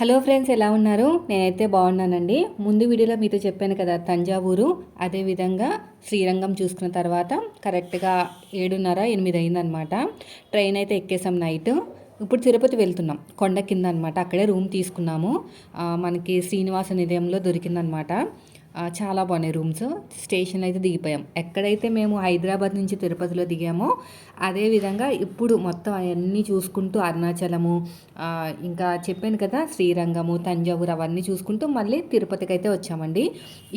Hello friends ఎలా ఉన్నారు? నేనైతే బాగున్నానండి. ముందు వీడియోలో మీతో చెప్పాను కదా తంజావూరు. అదేవిధంగా శ్రీరంగం చూసుకున్న తర్వాత కరెక్ట్గా ఏడున్నర ఎనిమిది అయిందనమాట. ట్రైన్ అయితే ఎక్కేసాం నైట్. ఇప్పుడు తిరుపతి వెళ్తున్నాం కొండ కింద అనమాట అక్కడే రూమ్ తీసుకున్నాము. మనకి శ్రీనివాస నిలయంలో దొరికిందనమాట. చాలా బాగున్నాయి రూమ్స్. స్టేషన్ అయితే దిగిపోయాం. ఎక్కడైతే మేము హైదరాబాద్ నుంచి తిరుపతిలో దిగామో అదేవిధంగా ఇప్పుడు మొత్తం అవన్నీ చూసుకుంటూ అరుణాచలము ఇంకా చెప్పాను కదా శ్రీరంగము తంజావూరు అవన్నీ చూసుకుంటూ మళ్ళీ తిరుపతికి అయితే వచ్చామండి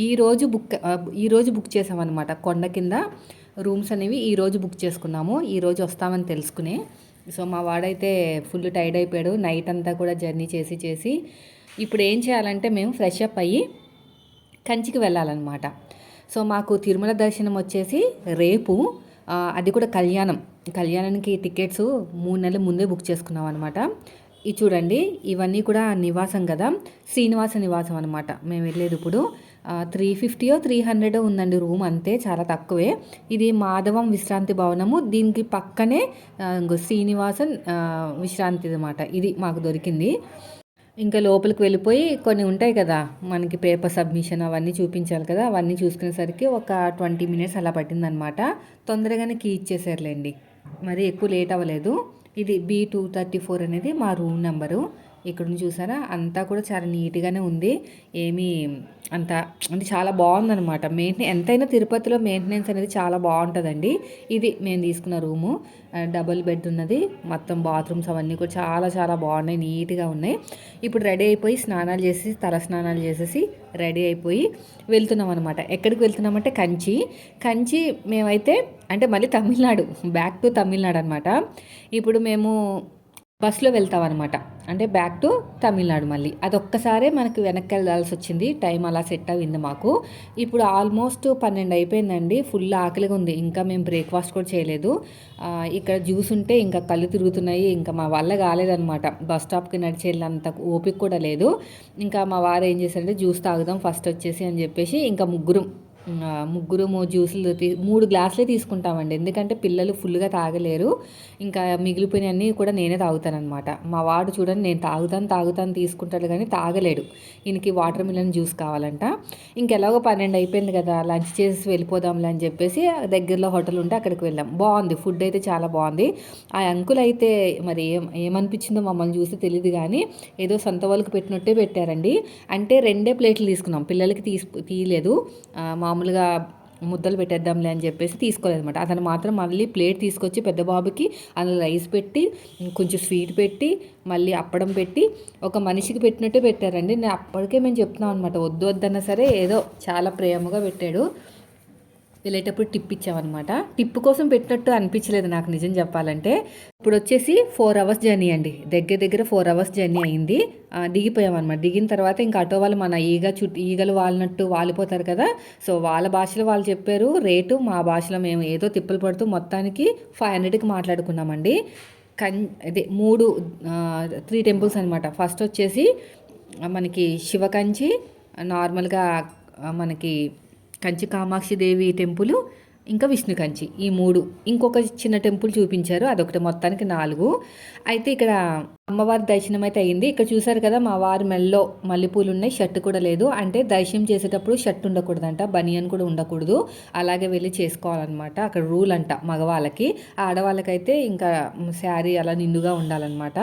ఈరోజు బుక్ ఈరోజు బుక్ చేసామన్నమాట. కొండ కింద రూమ్స్ అనేవి ఈరోజు బుక్ చేసుకున్నాము. ఈరోజు వస్తామని తెలుసుకునే. సో మా వాడైతే ఫుల్ టైర్డ్ అయిపోయాడు. నైట్ అంతా కూడా జర్నీ చేసి చేసి. ఇప్పుడు ఏం చేయాలంటే మేము ఫ్రెష్ అప్ అయ్యి కంచికి వెళ్ళాలన్నమాట. సో మాకు తిరుమల దర్శనం వచ్చేసి రేపు అది కూడా కళ్యాణం. కళ్యాణానికి టికెట్స్ మూడు నెలల ముందే బుక్ చేసుకున్నాం అనమాట ఇది చూడండి ఇవన్నీ కూడా నివాసం కదా? శ్రీనివాస నివాసం అనమాట మేము వెళ్ళేది ఇప్పుడు. త్రీ ఫిఫ్టీయో త్రీ హండ్రెడ్ ఉందండి రూమ్ అంతే చాలా తక్కువే. ఇది మాధవం విశ్రాంతి భవనము. దీనికి పక్కనే శ్రీనివాసన్ విశ్రాంతి అనమాట ఇది మాకు దొరికింది. ఇంకా లోపలికి వెళ్ళిపోయి కొన్ని ఉంటాయి కదా మనకి పేపర్ సబ్మిషన్ అవన్నీ చూపించాలి కదా అవన్నీ చూసుకునేసరికి ఒక ట్వంటీ మినిట్స్ అలా పట్టిందనమాట. తొందరగానే కీ ఇచ్చేసారులేండి. మరి ఎక్కువ లేట్ అవ్వలేదు. ఇది బీ టూ థర్టీ ఫోర్ అనేది మా రూమ్ నెంబరు ఇక్కడ నుంచి చూసారా? అంతా కూడా చాలా నీట్గానే ఉంది. ఏమీ అంత అంటే చాలా బాగుందనమాట మెయింటెనెన్స్ ఎంతైనా తిరుపతిలో మెయింటెనెన్స్ అనేది చాలా బాగుంటుందండి. ఇది మేము తీసుకున్న రూము. డబుల్ బెడ్ ఉన్నది. మొత్తం బాత్రూమ్స్ అవన్నీ కూడా చాలా చాలా బాగున్నాయి. నీట్గా ఉన్నాయి. ఇప్పుడు రెడీ అయిపోయి స్నానాలు చేసి తల స్నానాలు చేసేసి రెడీ అయిపోయి వెళ్తున్నాం అనమాట ఎక్కడికి వెళ్తున్నామంటే కంచి. కంచి మేమైతే అంటే మళ్ళీ తమిళనాడు. బ్యాక్ టు తమిళనాడు అనమాట ఇప్పుడు మేము బస్సులో వెళ్తాం అనమాట అంటే బ్యాక్ టు తమిళనాడు మళ్ళీ. అదొక్కసారే మనకు వెనక్కి వెళ్ళాల్సి వచ్చింది టైం అలా సెట్ అయింది మాకు. ఇప్పుడు ఆల్మోస్ట్ పన్నెండు అయిపోయిందండి. ఫుల్ ఆకలిగా ఉంది. ఇంకా మేము బ్రేక్ఫాస్ట్ కూడా చేయలేదు. ఇక్కడ జ్యూస్ ఉంటే ఇంకా కళ్ళు తిరుగుతున్నాయి. ఇంకా మా వల్ల కాలేదనమాట బస్ స్టాప్కి నడిచేళ్ళంత ఓపిక కూడా లేదు. ఇంకా మా వారు ఏం చేశారంటే జ్యూస్ తాగుదాం ఫస్ట్ వచ్చేసి అని చెప్పేసి ఇంకా ముగ్గురు ముగ్గురు మూడు జ్యూసులు తీ మూడు గ్లాసులే తీసుకుంటామండి. ఎందుకంటే పిల్లలు ఫుల్గా తాగలేరు. ఇంకా మిగిలిపోయినవన్నీ కూడా నేనే తాగుతానమాట మా వాడు చూడండి నేను తాగుతాను తాగుతాను తీసుకుంటాడు కానీ తాగలేడు. ఈయనకి వాటర్ మిలన్ జ్యూస్ కావాలంట. ఇంకెలాగో పన్నెండు అయిపోయింది కదా లంచ్ చేసి వెళ్ళిపోదాంలే అని చెప్పేసి దగ్గరలో హోటల్ ఉంటే అక్కడికి వెళ్ళాం. బాగుంది ఫుడ్ అయితే చాలా బాగుంది. ఆ అంకుల్ అయితే మరి ఏం ఏమనిపించిందో మమ్మల్ని చూసి తెలియదు కానీ ఏదో సొంత వాళ్ళకి పెట్టినట్టే పెట్టారండి. అంటే రెండే ప్లేట్లు తీసుకున్నాం. పిల్లలకి తీసు తీయలేదు. మా మామూలుగా ముద్దలు పెట్టేద్దాంలే అని చెప్పేసి తీసుకోలేదన్నమాట. అతను మాత్రం మళ్ళీ ప్లేట్ తీసుకొచ్చి పెద్ద బాబుకి అందులో రైస్ పెట్టి కొంచెం స్వీట్ పెట్టి మళ్ళీ అప్పడం పెట్టి ఒక మనిషికి పెట్టినట్టే పెట్టారండి. నేను అప్పటికే మేము చెప్తున్నాం అనమాట వద్దు వద్దన్నా సరే ఏదో చాలా ప్రేమగా పెట్టాడు. వెళ్ళేటప్పుడు టిప్ ఇచ్చామన్నమాట. టిప్ కోసం పెట్టినట్టు అనిపించలేదు నాకు నిజం చెప్పాలంటే. ఇప్పుడు వచ్చేసి ఫోర్ అవర్స్ జర్నీ అండి. దగ్గర దగ్గర ఫోర్ అవర్స్ జర్నీ అయింది. దిగిపోయామన్నమాట. దిగిన తర్వాత ఇంకా ఆటో వాళ్ళు మన ఈగ చుట్టూ ఈగలు వాలినట్టు వాలిపోతారు కదా. సో వాళ్ళ భాషలో వాళ్ళు చెప్పారు. రేటు మా భాషలో మేము ఏదో తిప్పలు పడుతూ మొత్తానికి ఫైవ్ హండ్రెడ్కి మాట్లాడుకున్నామండి. కన్ అదే మూడు త్రీ టెంపుల్స్ అనమాట ఫస్ట్ వచ్చేసి మనకి శివకంచి నార్మల్గా మనకి కంచి కామాక్షి దేవి టెంపుల్ ఇంకా విష్ణు కంచి ఈ మూడు. ఇంకొక చిన్న టెంపుల్ చూపించారు. అదొకటి మొత్తానికి నాలుగు. అయితే ఇక్కడ అమ్మవారి దర్శనం అయితే అయింది. ఇక్కడ చూసారు కదా మా వారి మెల్లో మల్లెపూలు ఉన్నాయి. షర్ట్ కూడా లేదు. అంటే దర్శనం చేసేటప్పుడు షర్ట్ ఉండకూడదంట. బనియన్ కూడా ఉండకూడదు. అలాగే వెళ్ళి చేసుకోవాలన్నమాట. అక్కడ రూల్ అంట మగవాళ్ళకి. ఆడవాళ్ళకైతే ఇంకా శారీ అలా నిండుగా ఉండాలన్నమాట.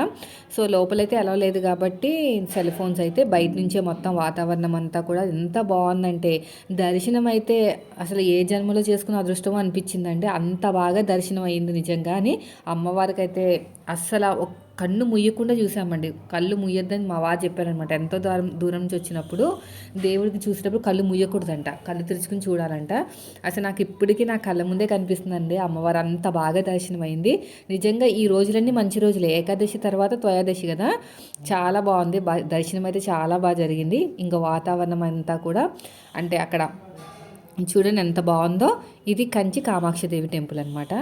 సో లోపలైతే ఎలా లేదు కాబట్టి సెల్ ఫోన్స్ అయితే బయట నుంచే మొత్తం వాతావరణం అంతా కూడా ఎంత బాగుందంటే దర్శనం అయితే అసలు ఏ జన్మలో చేసుకున్న అదృష్టం అనిపించిందండి. అంత బాగా దర్శనం అయింది నిజంగా అని అమ్మవారికి అయితే అస్సలు కన్ను ముయ్యకుండా చూసామండి. కళ్ళు ముయ్యొద్దని మా వారు చెప్పారనమాట ఎంతో దూరం దూరం నుంచి వచ్చినప్పుడు దేవుడికి చూసేటప్పుడు కళ్ళు ముయ్యకూడదంట. కళ్ళు తెరుచుకుని చూడాలంట. అసలు నాకు ఇప్పటికీ నా కళ్ళ ముందే కనిపిస్తుందండి. అమ్మవారు అంత బాగా దర్శనం అయింది నిజంగా ఈ రోజులన్నీ మంచి రోజులే. ఏకాదశి తర్వాత త్వయాదశి కదా. చాలా బాగుంది. దర్శనం అయితే చాలా బాగా జరిగింది. ఇంకా వాతావరణం అంతా కూడా. అంటే అక్కడ చూడండి ఎంత బాగుందో. ఇది కంచి కామాక్షదేవి టెంపుల్ అనమాట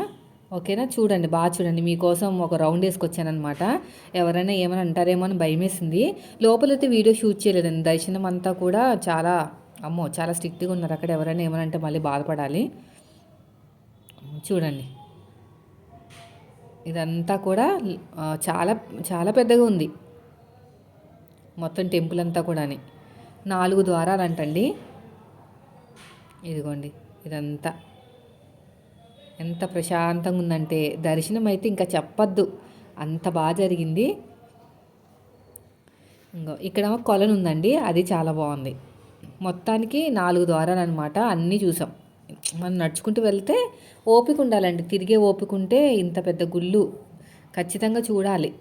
ఓకేనా? చూడండి బాగా చూడండి. మీకోసం ఒక రౌండ్ వేసుకొచ్చానమాట ఎవరైనా ఏమైనా అంటారేమో అని భయమేసింది. లోపలైతే వీడియో షూట్ చేయలేదండి. దర్శనం అంతా కూడా చాలా అమ్మో చాలా స్ట్రిక్ట్గా ఉన్నారు. అక్కడ ఎవరైనా ఏమైనా అంటే మళ్ళీ బాధపడాలి. చూడండి. ఇదంతా కూడా చాలా చాలా పెద్దగా ఉంది. మొత్తం టెంపుల్ అంతా కూడా నాలుగు ద్వారాలు అంటండి ఇదిగోండి ఇదంతా. ఎంత ప్రశాంతంగా ఉందంటే దర్శనం అయితే ఇంకా చెప్పద్దు. అంత బాగా జరిగింది. ఇంకో ఇక్కడ కొలను ఉందండి అది చాలా బాగుంది మొత్తానికి నాలుగు ద్వారాలు అనమాట అన్నీ చూసాం. మనం నడుచుకుంటూ వెళ్తే ఓపిక ఉండాలండి తిరిగే ఓపిక ఉంటే ఇంత పెద్ద గుళ్ళు. ఖచ్చితంగా చూడాలి.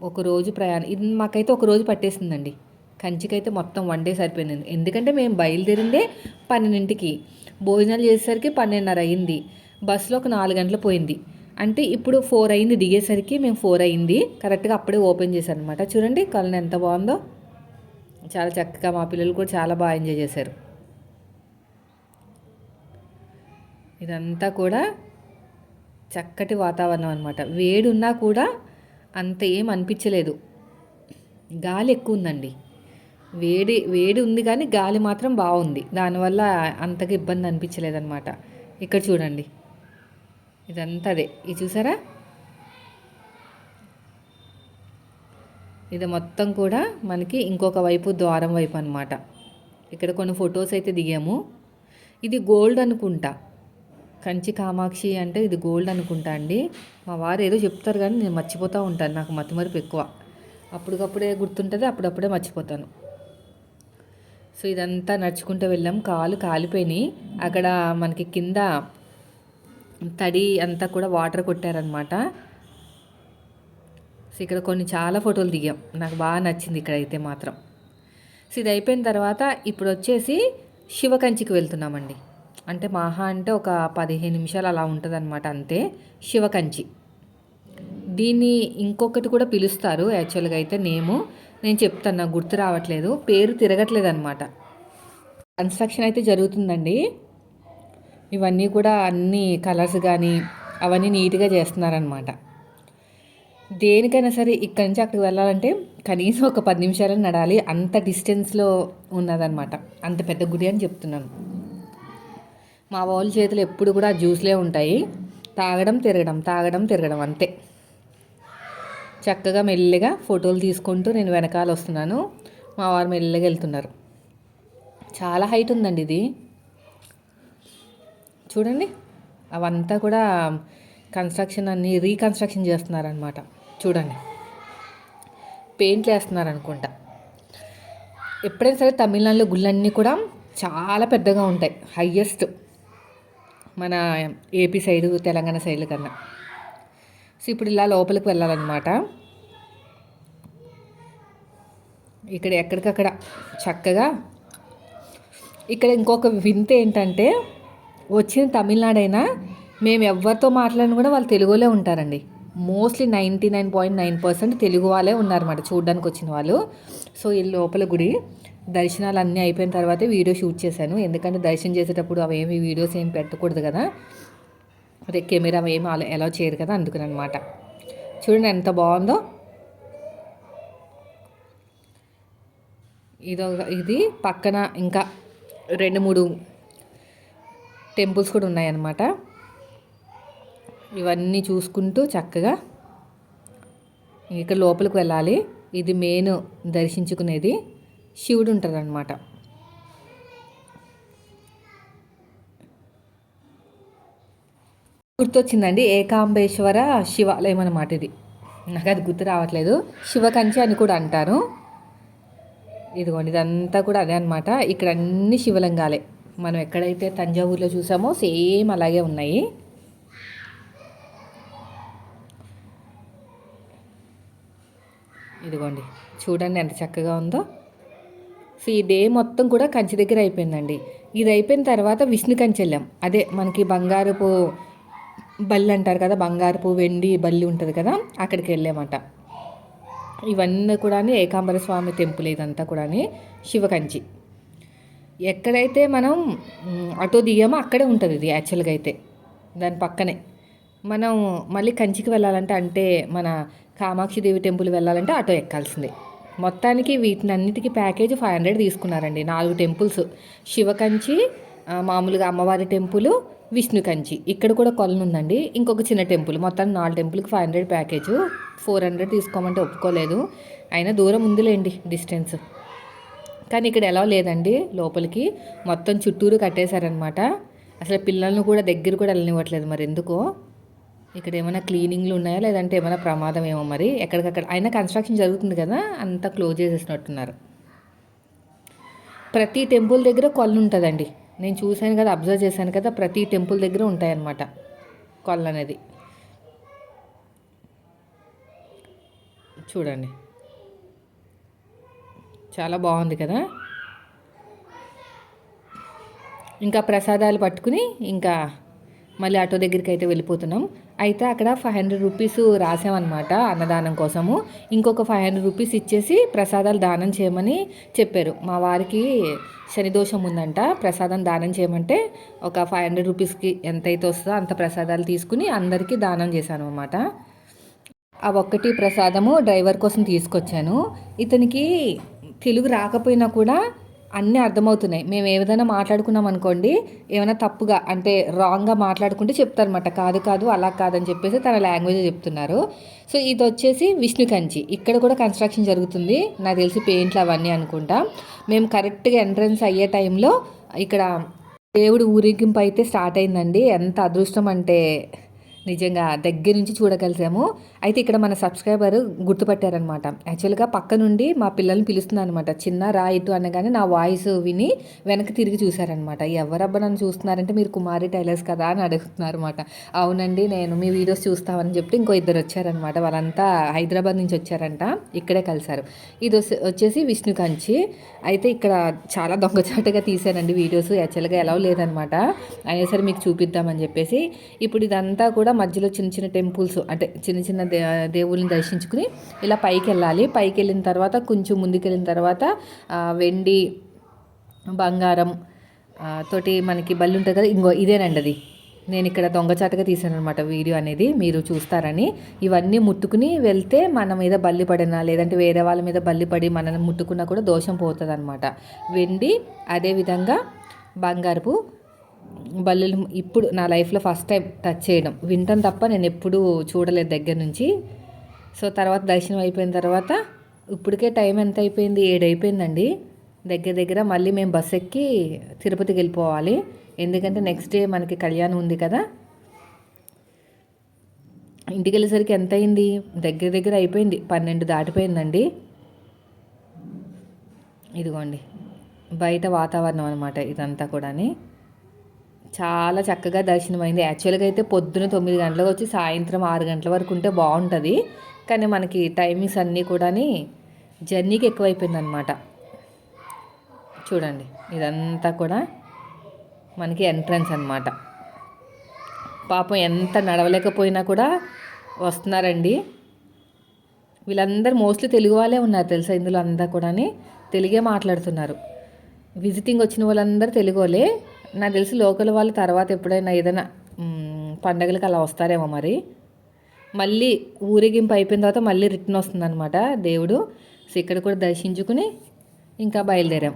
ఒకరోజు ప్రయాణం ఇది మాకైతే ఒక రోజు పట్టేసిందండి. కంచికైతే మొత్తం వన్ డే సరిపోయింది ఎందుకంటే మేము బయలుదేరిందే పన్నెండింటికి. భోజనాలు చేసేసరికి పన్నెండున్నర అయింది. బస్సులో ఒక నాలుగు గంటలు పోయింది. అంటే ఇప్పుడు ఫోర్ అయింది దిగేసరికి మేము ఫోర్ అయింది. కరెక్ట్గా అప్పుడే ఓపెన్ చేశాను అనమాట చూడండి కళ్ళని ఎంత బాగుందో. చాలా చక్కగా మా పిల్లలు కూడా చాలా బాగా ఎంజాయ్ చేశారు. ఇదంతా కూడా చక్కటి వాతావరణం అనమాట వేడున్నా కూడా అంత ఏం అనిపించలేదు. గాలి ఎక్కువ ఉందండి. వేడి వేడి ఉంది కానీ గాలి మాత్రం బాగుంది. దానివల్ల అంతగా ఇబ్బంది అనిపించలేదన్నమాట. ఇక్కడ చూడండి. ఇదంతా అదే. ఇది చూసారా? ఇది మొత్తం కూడా మనకి ఇంకొక వైపు ద్వారం వైపు అనమాట ఇక్కడ కొన్ని ఫొటోస్ అయితే దిగాము. ఇది గోల్డ్ అనుకుంటా. కంచి కామాక్షి అంటే ఇది గోల్డ్ అనుకుంటా అండి. మా వారు ఏదో చెప్తారు కానీ నేను మర్చిపోతూ ఉంటాను. నాకు మతిమరుపు ఎక్కువ. అప్పటికప్పుడే గుర్తుంటుంది అప్పుడప్పుడే మర్చిపోతాను. సో ఇదంతా నడుచుకుంటూ వెళ్ళాం. కాలు కాలిపోయినాయి. అక్కడ మనకి కింద తడి అంతా కూడా వాటర్ కొట్టారనమాట సో ఇక్కడ కొన్ని చాలా ఫోటోలు దిగాం. నాకు బాగా నచ్చింది ఇక్కడైతే మాత్రం. సో ఇది అయిపోయిన తర్వాత ఇప్పుడు వచ్చేసి శివకంచికి వెళ్తున్నామండి. అంటే మహా అంటే ఒక పదిహేను నిమిషాలు అలా ఉంటుంది అనమాట అంతే. శివకంచి. దీన్ని ఇంకొకటి కూడా పిలుస్తారు. యాక్చువల్గా అయితే నేము. నేను చెప్తాను నాకు గుర్తు రావట్లేదు. పేరు తిరగట్లేదు అనమాట కన్స్ట్రక్షన్ అయితే జరుగుతుందండి. ఇవన్నీ కూడా అన్ని కలర్స్ కానీ అవన్నీ నీట్గా చేస్తున్నారనమాట దేనికైనా సరే ఇక్కడి నుంచి అక్కడికి వెళ్ళాలంటే కనీసం ఒక పది నిమిషాలు నడాలి. అంత డిస్టెన్స్లో ఉన్నదనమాట అంత పెద్ద గుడి అని చెప్తున్నాను. మా వాళ్ళ చేతులు ఎప్పుడు కూడా జ్యూస్లే ఉంటాయి. తాగడం తిరగడం తాగడం తిరగడం అంతే. చక్కగా మెల్లిగా ఫోటోలు తీసుకుంటూ నేను వెనకాల వస్తున్నాను. మా వారు మెల్లిగా వెళ్తున్నారు. చాలా హైట్ ఉందండి ఇది. చూడండి అవంతా కూడా కన్స్ట్రక్షన్ అన్ని రీకన్స్ట్రక్షన్ చేస్తున్నారనమాట చూడండి. పెయింట్లు వేస్తున్నారు అనుకుంటా ఎప్పుడైనా సరే తమిళనాడులో గుళ్ళన్నీ కూడా చాలా పెద్దగా ఉంటాయి. హయ్యెస్ట్ మన ఏపీ సైడు తెలంగాణ సైడ్ల కన్నా. సో ఇప్పుడు ఇలా లోపలికి వెళ్ళాలన్నమాట. ఇక్కడ ఎక్కడికక్కడ చక్కగా ఇక్కడ ఇంకొక వింత ఏంటంటే వచ్చిన తమిళనాడైనా మేము ఎవరితో మాట్లాడినా కూడా వాళ్ళు తెలుగులో ఉంటారండి. Mostly ninety nine point nine percent Telugu వాళ్ళే ఉన్నారన్నమాట చూడడానికి వచ్చిన వాళ్ళు. సో ఈ లోపల గుడి దర్శనాలు అన్నీ అయిపోయిన తర్వాత వీడియో షూట్ చేశాను. ఎందుకంటే దర్శనం చేసేటప్పుడు అవి ఏమి వీడియోస్ ఏమి పెట్టకూడదు కదా. అదే కెమెరా ఏమి అలా ఎలా చేయరు కదా అందుకని అనమాట చూడండి ఎంత బాగుందో. ఇదో ఇది పక్కన ఇంకా రెండు మూడు టెంపుల్స్ కూడా ఉన్నాయన్నమాట. ఇవన్నీ చూసుకుంటూ చక్కగా ఇక్కడ లోపలికి వెళ్ళాలి. ఇది మెయిన్ దర్శించుకునేది శివుడు ఉంటుందన్నమాట గుర్తొచ్చిందండి ఏకాంబేశ్వర శివాలయం అనమాట ఇది. నాకు అది గుర్తు రావట్లేదు. శివకంచి అని కూడా అంటారు. ఇదిగోండి ఇదంతా కూడా అదే అనమాట ఇక్కడ అన్ని శివలింగాలే. మనం ఎక్కడైతే తంజావూరులో చూసామో సేమ్ అలాగే ఉన్నాయి. ఇదిగోండి చూడండి ఎంత చక్కగా ఉందో. సో ఈ డే మొత్తం కూడా కంచి దగ్గర అయిపోయిందండి. ఇది అయిపోయిన తర్వాత విష్ణు కంచి వెళ్ళాం అదే మనకి బంగారపు బల్లి అంటారు కదా బంగారపు వెండి బల్లి ఉంటుంది కదా అక్కడికి వెళ్ళామట. ఇవన్నీ కూడా ఏకాంబర స్వామి టెంపుల్ ఇదంతా కూడా శివకంచి. ఎక్కడైతే మనం ఆటో దిగామో అక్కడే ఉంటుంది ఇది యాక్చువల్గా అయితే. దాని పక్కనే. మనం మళ్ళీ కంచికి వెళ్ళాలంటే అంటే మన కామాక్షిదేవి టెంపుల్ వెళ్ళాలంటే ఆటో ఎక్కాల్సిందే. మొత్తానికి వీటినన్నిటికీ ప్యాకేజ్ ఫైవ్ హండ్రెడ్ తీసుకున్నారండి నాలుగు టెంపుల్స్. శివకంచి మామూలుగా అమ్మవారి టెంపుల్ విష్ణు కంచి. ఇక్కడ కూడా కొలను ఉందండి. ఇంకొక చిన్న టెంపుల్. మొత్తం నాలుగు టెంపుల్కి five hundred package. Four hundred తీసుకోమంటే ఒప్పుకోలేదు. అయినా దూరం ఉందిలేండి డిస్టెన్స్. కానీ ఇక్కడ ఎలా లేదండి లోపలికి. మొత్తం చుట్టూరు కట్టేశారనమాట అసలు పిల్లల్ని కూడా దగ్గర కూడా వెళ్ళనివ్వట్లేదు మరి ఎందుకో. ఇక్కడ ఏమైనా క్లీనింగ్లు ఉన్నాయా? లేదంటే ఏమైనా ప్రమాదం ఏమో మరి. ఎక్కడికక్కడ అయినా కన్స్ట్రక్షన్ జరుగుతుంది కదా. అంతా క్లోజ్ చేసేసినట్టున్నారు. ప్రతి టెంపుల్ దగ్గర కొలను ఉంటుందండి. నేను చూశాను కదా అబ్జర్వ్ చేశాను కదా ప్రతి టెంపుల్ దగ్గర ఉంటాయన్నమాట కొల్ల అనేది చూడండి. చాలా బాగుంది కదా? ఇంకా ప్రసాదాలు పట్టుకుని ఇంకా మళ్ళీ ఆటో దగ్గరికి అయితే వెళ్ళిపోతున్నాం. అయితే అక్కడ ఫైవ్ హండ్రెడ్ రూపీస్ రాసామన్నమాట అన్నదానం కోసము. ఇంకొక ఫైవ్ హండ్రెడ్ రూపీస్ ఇచ్చేసి ప్రసాదాలు దానం చేయమని చెప్పారు. మా వారికి శనిదోషం ఉందంట. ప్రసాదం దానం చేయమంటే ఒక ఫైవ్ హండ్రెడ్ రూపీస్కి ఎంతైతే వస్తుందో అంత ప్రసాదాలు తీసుకుని అందరికీ దానం చేశాను అనమాట ఆ ఒక్కటి ప్రసాదము డ్రైవర్ కోసం తీసుకొచ్చాను. ఇతనికి తెలుగు రాకపోయినా కూడా అన్నీ అర్థమవుతున్నాయి. మేము ఏ విధంగా మాట్లాడుకున్నాం అనుకోండి ఏమైనా తప్పుగా అంటే రాంగ్గా మాట్లాడుకుంటే చెప్తారనమాట కాదు కాదు అలా కాదని చెప్పేసి తన లాంగ్వేజ్ చెప్తున్నారు. సో ఇది వచ్చేసి విష్ణు కంచి. ఇక్కడ కూడా కన్స్ట్రక్షన్ జరుగుతుంది. నాకు తెలిసి పెయింట్లు అవన్నీ అనుకుంటా. మేము కరెక్ట్గా ఎంట్రన్స్ అయ్యే టైంలో ఇక్కడ దేవుడు ఊరేగింపు అయితే స్టార్ట్ అయిందండి. ఎంత అదృష్టం అంటే నిజంగా దగ్గర నుంచి చూడగలిసాము. అయితే ఇక్కడ మన సబ్స్క్రైబర్ గుర్తుపట్టారనమాట. యాక్చువల్గా పక్క నుండి మా పిల్లల్ని పిలుస్తున్నాను అనమాట చిన్న రాయిట్టు అనగానే నా వాయిస్ విని వెనక్కి తిరిగి చూశారనమాట. ఎవరబ్బా నన్ను చూస్తున్నారంటే మీరు కుమారి టైలర్స్ కదా అని అడుగుతున్నారు అనమాట అవునండి నేను మీ వీడియోస్ చూస్తామని చెప్పి ఇంకో ఇద్దరు వచ్చారనమాట. వాళ్ళంతా హైదరాబాద్ నుంచి వచ్చారంట. ఇక్కడే కలిశారు. ఇది వచ్చేసి విష్ణు కంచి అయితే ఇక్కడ చాలా దొంగచాటుగా తీశానండి వీడియోస్. యాక్చువల్గా ఎలా లేదనమాట. అయినా సరే మీకు చూపిద్దామని చెప్పేసి. ఇప్పుడు ఇదంతా కూడా మధ్యలో చిన్న చిన్న టెంపుల్స్ అంటే చిన్న చిన్న దే దేవుళ్ళని దర్శించుకుని ఇలా పైకి వెళ్ళాలి పైకి వెళ్ళిన తర్వాత కొంచెం ముందుకెళ్ళిన తర్వాత వెండి బంగారం తోటి మనకి బల్లి ఉంటుంది కదా ఇంకో ఇదేనండి అది. నేను ఇక్కడ దొంగచాటగా తీసాను అనమాట వీడియో అనేది మీరు చూస్తారని. ఇవన్నీ ముట్టుకుని వెళ్తే మన మీద బల్లి పడినా లేదంటే వేరే వాళ్ళ మీద బల్లి పడి మనల్ని ముట్టుకున్నా కూడా దోషం పోతుంది అనమాట వెండి అదేవిధంగా బంగారపు బల్లులు ఇప్పుడు నా లైఫ్లో ఫస్ట్ టైం టచ్ చేయడం. వింటాను తప్ప నేను ఎప్పుడూ చూడలేదు దగ్గర నుంచి. సో తర్వాత దర్శనం అయిపోయిన తర్వాత ఇప్పటికే టైం ఎంత అయిపోయింది? ఏడు అయిపోయిందండి. దగ్గర దగ్గర మళ్ళీ మేము బస్ ఎక్కి తిరుపతికి వెళ్ళిపోవాలి. ఎందుకంటే నెక్స్ట్ డే మనకి కళ్యాణం ఉంది కదా. ఇంటికి వెళ్ళేసరికి ఎంత అయింది? దగ్గర దగ్గర అయిపోయింది. పన్నెండు దాటిపోయిందండి. ఇదిగోండి. బయట వాతావరణం అనమాట ఇదంతా కూడాని. చాలా చక్కగా దర్శనమైంది. యాక్చువల్గా అయితే పొద్దున తొమ్మిది గంటలకు వచ్చి సాయంత్రం ఆరు గంటల వరకు ఉంటే బాగుంటుంది కానీ మనకి టైమింగ్స్ అన్నీ కూడా జర్నీకి ఎక్కువైపోయింది అనమాట చూడండి ఇదంతా కూడా మనకి ఎంట్రన్స్ అనమాట పాపం ఎంత నడవలేకపోయినా కూడా వస్తున్నారండి. వీళ్ళందరూ మోస్ట్లీ తెలుగు వాళ్ళే ఉన్నారు తెలుసా ఇందులో అంతా కూడా తెలుగే మాట్లాడుతున్నారు. విజిటింగ్ వచ్చిన వాళ్ళందరూ తెలుగు వాళ్ళే. నాకు తెలిసి లోకల్ వాళ్ళు తర్వాత ఎప్పుడైనా ఏదైనా పండగలకు అలా వస్తారేమో మరి. మళ్ళీ ఊరేగింపు అయిపోయిన తర్వాత మళ్ళీ రిటర్న్ వస్తుందన్నమాట దేవుడు. సో ఇక్కడ కూడా దర్శించుకుని ఇంకా బయలుదేరాం.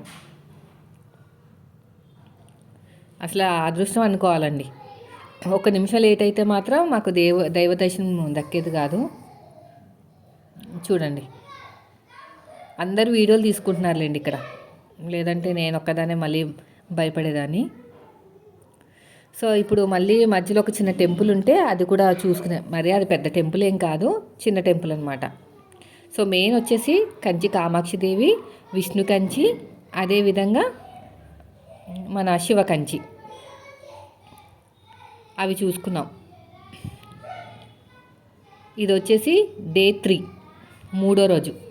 అసలు అదృష్టం అనుకోవాలండి. ఒక నిమిషం లేట్ అయితే మాత్రం మాకు దేవ దైవ దర్శనం దక్కేది కాదు. చూడండి. అందరు వీడియోలు తీసుకుంటున్నారులేండి ఇక్కడ. లేదంటే నేను ఒక్కదానే మళ్ళీ భయపడేదాన్ని. సో ఇప్పుడు మళ్ళీ మధ్యలో ఒక చిన్న టెంపుల్ ఉంటే అది కూడా చూసుకునే మరి అది పెద్ద టెంపుల్ ఏం కాదు చిన్న టెంపుల్ అనమాట సో మెయిన్ వచ్చేసి కంచి కామాక్షిదేవి విష్ణు కంచి అదేవిధంగా మన శివ కంచి. అవి చూసుకున్నాం. ఇది వచ్చేసి డే త్రీ మూడో రోజు.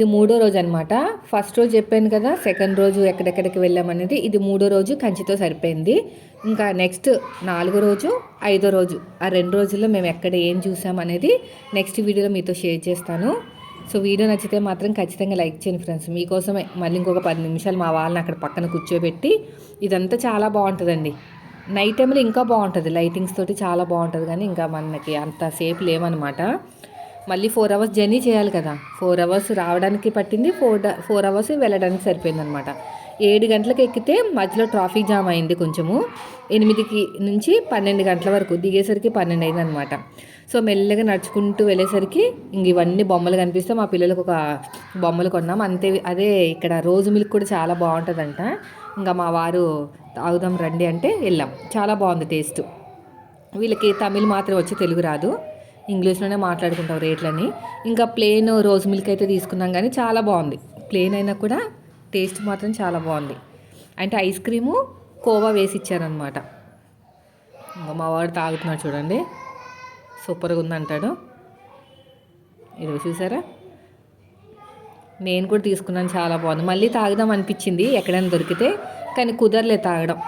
ఇది మూడో రోజు అనమాట ఫస్ట్ రోజు చెప్పాను కదా సెకండ్ రోజు ఎక్కడెక్కడికి వెళ్ళామనేది ఇది మూడో రోజు కంచితో సరిపోయింది. ఇంకా నెక్స్ట్ నాలుగో రోజు ఐదో రోజు ఆ రెండు రోజుల్లో మేము ఎక్కడ ఏం చూసామనేది నెక్స్ట్ వీడియోలో మీతో షేర్ చేస్తాను. సో వీడియో నచ్చితే మాత్రం ఖచ్చితంగా లైక్ చేయండి ఫ్రెండ్స్. మీకోసమే మళ్ళీ ఇంకొక పది నిమిషాలు మా వాళ్ళని అక్కడ పక్కన కూర్చోబెట్టి ఇదంతా చాలా బాగుంటుందండి. నైట్ టైంలో ఇంకా బాగుంటుంది. లైటింగ్స్ తోటి చాలా బాగుంటుంది కానీ ఇంకా మనకి అంత సేపు లేవన్నమాట. మళ్ళీ ఫోర్ అవర్స్ జర్నీ చేయాలి కదా. ఫోర్ అవర్స్ రావడానికి పట్టింది ఫోర్ ఫోర్ అవర్స్ వెళ్ళడానికి సరిపోయింది అనమాట ఏడు గంటలకు ఎక్కితే మధ్యలో ట్రాఫిక్ జామ్ అయింది కొంచెము. ఎనిమిదికి నుంచి పన్నెండు గంటల వరకు దిగేసరికి పన్నెండు అయింది అనమాట సో మెల్లగా నడుచుకుంటూ వెళ్ళేసరికి ఇంక ఇవన్నీ బొమ్మలు కనిపిస్తే మా పిల్లలకు ఒక బొమ్మలు కొన్నాం. అంతే అదే ఇక్కడ రోజు మిల్క్ కూడా చాలా బాగుంటుందంట. ఇంకా మా వారు తాగుదాం రండి అంటే వెళ్ళాం. చాలా బాగుంది టేస్ట్. వీళ్ళకి తమిళ్ మాత్రం వచ్చి తెలుగు రాదు. ఇంగ్లీష్లోనే మాట్లాడుకుంటాం రేట్లని. ఇంకా ప్లెయిన్ రోజ్ మిల్క్ అయితే తీసుకున్నాం కానీ చాలా బాగుంది. ప్లేన్ అయినా కూడా టేస్ట్ మాత్రం చాలా బాగుంది. అంటే ఐస్ క్రీము కోవా వేసి ఇచ్చారనమాట ఇంకా మా వాడు తాగుతున్నాడు చూడండి. సూపర్గా ఉందంటాడు. ఇది చూసారా? నేను కూడా తీసుకున్నాను చాలా బాగుంది. మళ్ళీ తాగుదాం అనిపించింది ఎక్కడైనా దొరికితే కానీ కుదరలేదు తాగడం.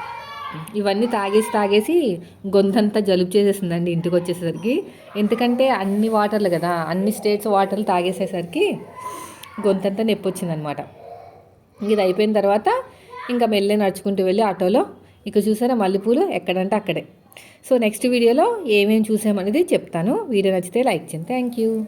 ఇవన్నీ తాగేసి తాగేసి గొంతంతా జలుబు చేసేసిందండి ఇంటికి వచ్చేసరికి. ఎందుకంటే అన్ని వాటర్లు కదా అన్ని స్టేట్స్ వాటర్లు తాగేసేసరికి గొంతంతా నొప్పి వచ్చిందనమాట. ఇది అయిపోయిన తర్వాత ఇంకా మెల్లె నడుచుకుంటూ వెళ్ళి ఆటోలో ఇక చూసారా మల్లెపూలు ఎక్కడంటే అక్కడే. సో నెక్స్ట్ వీడియోలో ఏమేమి చూసామనేది చెప్తాను. వీడియో నచ్చితే లైక్ చేయండి. Thank you.